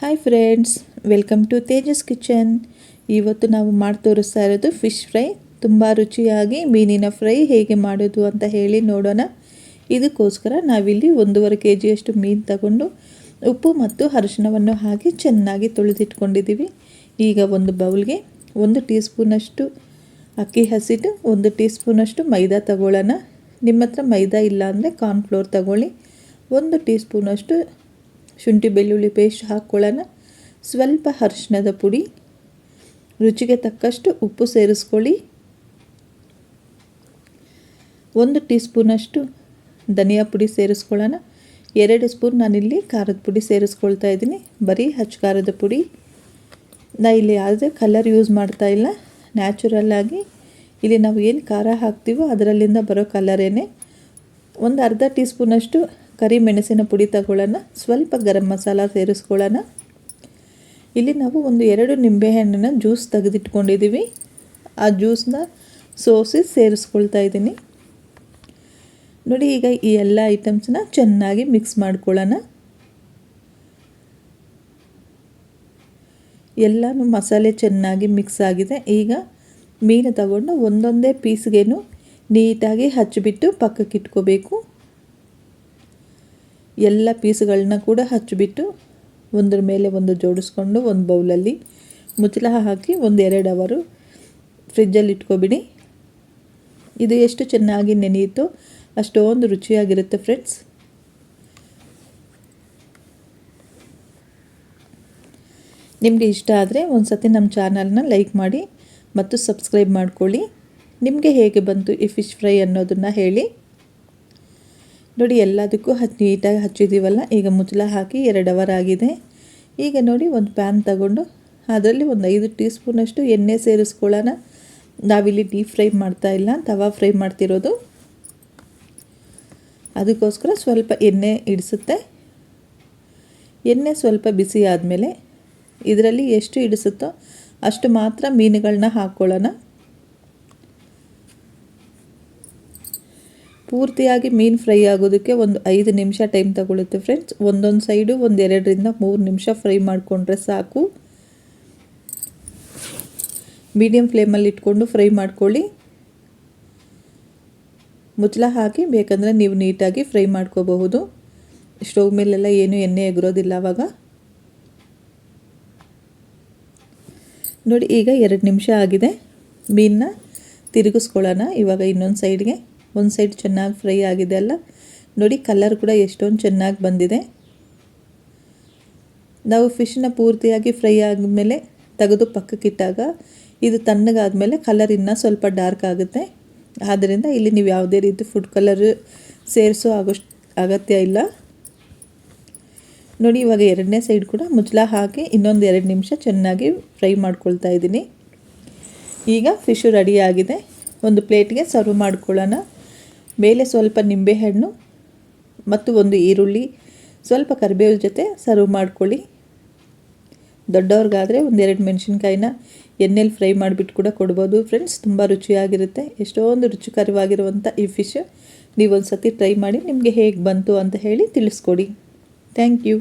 Hi friends welcome to Tejas kitchen ಇವತ್ತು ನಾವು ಮಾಡಿ ತೋರಿಸ್ತಾ ಇರೋದು ಫಿಶ್ ಫ್ರೈ ತುಂಬ ರುಚಿಯಾಗಿ ಮೀನಿನ ಫ್ರೈ ಹೇಗೆ ಮಾಡೋದು ಅಂತ ಹೇಳಿ ನೋಡೋಣ. ಇದಕ್ಕೋಸ್ಕರ ನಾವಿಲ್ಲಿ ಒಂದೂವರೆ ಕೆ ಜಿಯಷ್ಟು ಮೀನು ತಗೊಂಡು ಉಪ್ಪು ಮತ್ತು ಅರಿಶಿಣವನ್ನು ಹಾಕಿ ಚೆನ್ನಾಗಿ ತೊಳೆದಿಟ್ಕೊಂಡಿದ್ದೀವಿ. ಈಗ ಒಂದು ಬೌಲ್ಗೆ ಒಂದು ಟೀ ಸ್ಪೂನಷ್ಟು ಅಕ್ಕಿ ಹಸಿಟ್ಟು, ಒಂದು ಟೀ ಸ್ಪೂನಷ್ಟು ಮೈದಾ ತಗೊಳ್ಳೋಣ. ನಿಮ್ಮ ಹತ್ರ ಮೈದಾ ಇಲ್ಲ ಅಂದರೆ ಕಾರ್ನ್ಫ್ಲೋರ್ ತಗೊಳ್ಳಿ. ಒಂದು ಟೀ ಸ್ಪೂನಷ್ಟು ಶುಂಠಿ ಬೆಳ್ಳುಳ್ಳಿ ಪೇಸ್ಟ್ ಹಾಕ್ಕೊಳ್ಳೋಣ ಸ್ವಲ್ಪ ಅರಿಶಿಣದ ಪುಡಿ. ರುಚಿಗೆ ತಕ್ಕಷ್ಟು ಉಪ್ಪು ಸೇರಿಸ್ಕೊಳ್ಳಿ. ಒಂದು ಟೀ ಸ್ಪೂನಷ್ಟು ಧನಿಯಾ ಪುಡಿ ಸೇರಿಸ್ಕೊಳ್ಳೋಣ. ಎರಡು ಸ್ಪೂನ್ ನಾನಿಲ್ಲಿ ಖಾರದ ಪುಡಿ ಸೇರಿಸ್ಕೊಳ್ತಾ ಇದ್ದೀನಿ. ಬರೀ ಹಚ್ಚು ಖಾರದ ಪುಡಿ. ನಾ ಇಲ್ಲಿ ಯಾವುದೇ ಕಲರ್ ಯೂಸ್ ಮಾಡ್ತಾ ಇಲ್ಲ. ನ್ಯಾಚುರಲ್ಲಾಗಿ ಇಲ್ಲಿ ನಾವು ಏನು ಖಾರ ಹಾಕ್ತೀವೋ ಅದರಲ್ಲಿಂದ ಬರೋ ಕಲರೇನೆ ಒಂದು ಅರ್ಧ ಟೀ ಸ್ಪೂನಷ್ಟು ಕರಿಮೆಣಸಿನ ಪುಡಿ ತಗೊಳ್ಳೋಣ, ಸ್ವಲ್ಪ ಗರಂ ಮಸಾಲ ಸೇರಿಸ್ಕೊಳ್ಳೋಣ. ಇಲ್ಲಿ ನಾವು ಒಂದು ಎರಡು ನಿಂಬೆಹಣ್ಣನ್ನು ಜ್ಯೂಸ್ ತೆಗೆದಿಟ್ಕೊಂಡಿದ್ದೀವಿ. ಆ ಜ್ಯೂಸ್ನ ಸೋಸಿ ಸೇರಿಸ್ಕೊಳ್ತಾ ಇದ್ದೀನಿ. ನೋಡಿ, ಈಗ ಈ ಎಲ್ಲ ಐಟಮ್ಸನ್ನ ಚೆನ್ನಾಗಿ ಮಿಕ್ಸ್ ಮಾಡ್ಕೊಳ್ಳೋಣ. ಎಲ್ಲನೂ ಮಸಾಲೆ ಚೆನ್ನಾಗಿ ಮಿಕ್ಸ್ ಆಗಿದೆ. ಈಗ ಮೀನು ತಗೊಂಡು ಒಂದೊಂದೇ ಪೀಸ್ಗೇನು ನೀಟಾಗಿ ಹಚ್ಚಿಬಿಟ್ಟು ಪಕ್ಕಕ್ಕೆ ಇಟ್ಕೋಬೇಕು ಎಲ್ಲ ಪೀಸ್ಗಳನ್ನ ಕೂಡ ಹಚ್ಚಿಬಿಟ್ಟು ಒಂದ್ರ ಮೇಲೆ ಒಂದು ಜೋಡಿಸ್ಕೊಂಡು ಒಂದು ಬೌಲಲ್ಲಿ ಮುಚ್ಚಳ ಹಾಕಿ ಒಂದು ಎರಡು ಅವರು ಫ್ರಿಜ್ಜಲ್ಲಿ ಇಟ್ಕೊಬಿಡಿ. ಇದು ಎಷ್ಟು ಚೆನ್ನಾಗಿ ನೆನೆಯಿತು ಅಷ್ಟೊಂದು ರುಚಿಯಾಗಿರುತ್ತೆ ಫ್ರೆಂಡ್ಸ್. ನಿಮಗೆ ಇಷ್ಟ ಆದರೆ ಒಂದು ಸತಿ ನಮ್ಮ ಚಾನಲ್ನ ಲೈಕ್ ಮಾಡಿ ಮತ್ತು ಸಬ್ಸ್ಕ್ರೈಬ್ ಮಾಡ್ಕೊಳ್ಳಿ. ನಿಮಗೆ ಹೇಗೆ ಬಂತು ಈ ಫಿಶ್ ಫ್ರೈ ಅನ್ನೋದನ್ನು ಹೇಳಿ. ನೋಡಿ, ಎಲ್ಲದಕ್ಕೂ ಹಚ್ಚಿ, ನೀಟಾಗಿ ಹಚ್ಚಿದ್ದೀವಲ್ಲ ಈಗ ಮುಚ್ಚಳ ಹಾಕಿ ಎರಡು ಅವರ್ ಆಗಿದೆ. ಈಗ ನೋಡಿ, ಒಂದು ಪ್ಯಾನ್ ತಗೊಂಡು ಅದರಲ್ಲಿ ಒಂದು ಐದು ಟೀ ಸ್ಪೂನಷ್ಟು ಎಣ್ಣೆ ಸೇರಿಸ್ಕೊಳ್ಳೋಣ. ನಾವಿಲ್ಲಿ ಡೀಪ್ ಫ್ರೈ ಮಾಡ್ತಾ ಇಲ್ಲ. ತವಾ ಫ್ರೈ ಮಾಡ್ತಿರೋದು. ಅದಕ್ಕೋಸ್ಕರ ಸ್ವಲ್ಪ ಎಣ್ಣೆ ಇಡಿಸುತ್ತೆ. ಎಣ್ಣೆ ಸ್ವಲ್ಪ ಬಿಸಿ ಆದಮೇಲೆ ಇದರಲ್ಲಿ ಎಷ್ಟು ಇಡಿಸುತ್ತೋ ಅಷ್ಟು ಮಾತ್ರ ಮೀನುಗಳನ್ನ ಹಾಕ್ಕೊಳ್ಳೋಣ. ಪೂರ್ತಿಯಾಗಿ ಮೀನು ಫ್ರೈ ಆಗೋದಕ್ಕೆ ಒಂದು ಐದು ನಿಮಿಷ ಟೈಮ್ ತಗೊಳುತ್ತೆ ಫ್ರೆಂಡ್ಸ್. ಒಂದೊಂದು ಸೈಡು ಒಂದು ಎರಡರಿಂದ ಮೂರು ನಿಮಿಷ ಫ್ರೈ ಮಾಡಿಕೊಂಡ್ರೆ ಸಾಕು. ಮೀಡಿಯಮ್ ಫ್ಲೇಮಲ್ಲಿ ಇಟ್ಕೊಂಡು ಫ್ರೈ ಮಾಡ್ಕೊಳ್ಳಿ. ಮುಚ್ಚಲ ಹಾಕಿ ಬೇಕಂದರೆ ನೀವು ನೀಟಾಗಿ ಫ್ರೈ ಮಾಡ್ಕೋಬಹುದು. ಸ್ಟವ್ ಮೇಲೆಲ್ಲ ಏನು ಎಣ್ಣೆ ಎಗರೋದಿಲ್ಲ ಆವಾಗ ನೋಡಿ, ಈಗ ಎರಡು ನಿಮಿಷ ಆಗಿದೆ. ಮೀನನ್ನ ತಿರುಗಿಸ್ಕೊಳ್ಳೋಣ. ಇವಾಗ ಇನ್ನೊಂದು ಸೈಡ್ಗೆ. ಒಂದು ಸೈಡ್ ಚೆನ್ನಾಗಿ ಫ್ರೈ ಆಗಿದೆ ಅಲ್ಲ? ನೋಡಿ ಕಲರ್ ಕೂಡ ಎಷ್ಟೊಂದು ಚೆನ್ನಾಗಿ ಬಂದಿದೆ. ನಾವು ಫಿಶ್ನ ಪೂರ್ತಿಯಾಗಿ ಫ್ರೈ ಆದಮೇಲೆ ತೆಗೆದು ಪಕ್ಕಕ್ಕಿಟ್ಟಾಗ ಇದು ತಣ್ಣಗಾದಮೇಲೆ ಕಲರ್ ಇನ್ನೂ ಸ್ವಲ್ಪ ಡಾರ್ಕ್ ಆಗುತ್ತೆ. ಆದ್ದರಿಂದ ಇಲ್ಲಿ ನೀವು ಯಾವುದೇ ರೀತಿ ಫುಡ್ ಕಲರ್ ಸೇರಿಸೋ ಆಗೋಷ್ಟು, ಅಗತ್ಯ ಇಲ್ಲ. ನೋಡಿ ಇವಾಗ ಎರಡನೇ ಸೈಡ್ ಕೂಡ ಮುಚ್ಚಳ ಹಾಕಿ ಇನ್ನೊಂದು ಎರಡು ನಿಮಿಷ ಚೆನ್ನಾಗಿ ಫ್ರೈ ಮಾಡ್ಕೊಳ್ತಾ ಇದ್ದೀನಿ. ಈಗ ಫಿಶು ರೆಡಿಯಾಗಿದೆ ಒಂದು ಪ್ಲೇಟ್ಗೆ ಸರ್ವ್ ಮಾಡ್ಕೊಳ್ಳೋಣ. ಮೇಲೆ ಸ್ವಲ್ಪ ನಿಂಬೆಹಣ್ಣು ಮತ್ತು ಒಂದು ಈರುಳ್ಳಿ, ಸ್ವಲ್ಪ ಕರಿಬೇವು ಜೊತೆ ಸರ್ವ್ ಮಾಡ್ಕೊಳ್ಳಿ. ದೊಡ್ಡವ್ರಿಗಾದರೆ ಒಂದೆರಡು ಮೆಣಸಿನ್ಕಾಯಿನ ಎಣ್ಣೆಲಿ ಫ್ರೈ ಮಾಡಿಬಿಟ್ಟು ಕೂಡ ಕೊಡ್ಬೋದು. ಫ್ರೆಂಡ್ಸ್ ತುಂಬ ರುಚಿಯಾಗಿರುತ್ತೆ. ಎಷ್ಟೊಂದು ರುಚಿಕರವಾಗಿರುವಂಥ ಈ ಫಿಶ್ ನೀವು ಒಂದು ಸತಿ ಟ್ರೈ ಮಾಡಿ ನಿಮಗೆ ಹೇಗೆ ಬಂತು ಅಂತ ಹೇಳಿ ತಿಳಿಸ್ಕೊಡಿ. Thank you